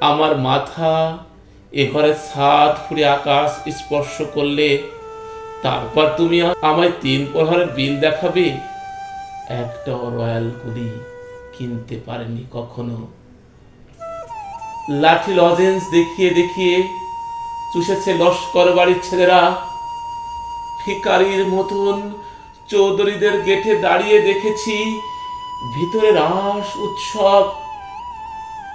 আমার মাথা এ ঘরে সাত ফুড়ে আকাশ স্পর্শ করলে, তারপর তুমি আমায় তিন প্রহরের বিল দেখাবে। একটা রয়্যাল গুলি কিনতে পারেনি কখনো। লাঠি লজেন্স দেখিয়ে দেখিয়ে চুষেছে লস্কর বাড়ির ছেলেরা। ভিকারির মতন চৌধুরীদের গেটে দাঁড়িয়ে দেখেছি, ভিতরে রাস, উৎসব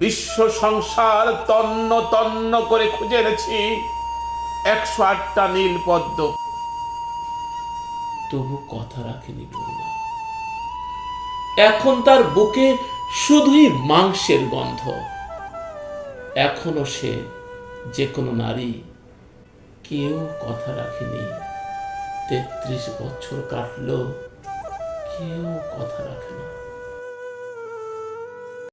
বিশ্ব সংসার তন্ন তন্ন করে খুঁজে এনেছি। একশো আটটা নীল পদ্ম। তবু কথা রাখেনি বললাম এখন তার বুকে শুধুই মাংসের গন্ধ। এখনও সে যে কোনো নারী কেউ কথা রাখেনি। তেত্রিশ বছর কাটলো, কেউ কথা রাখে না।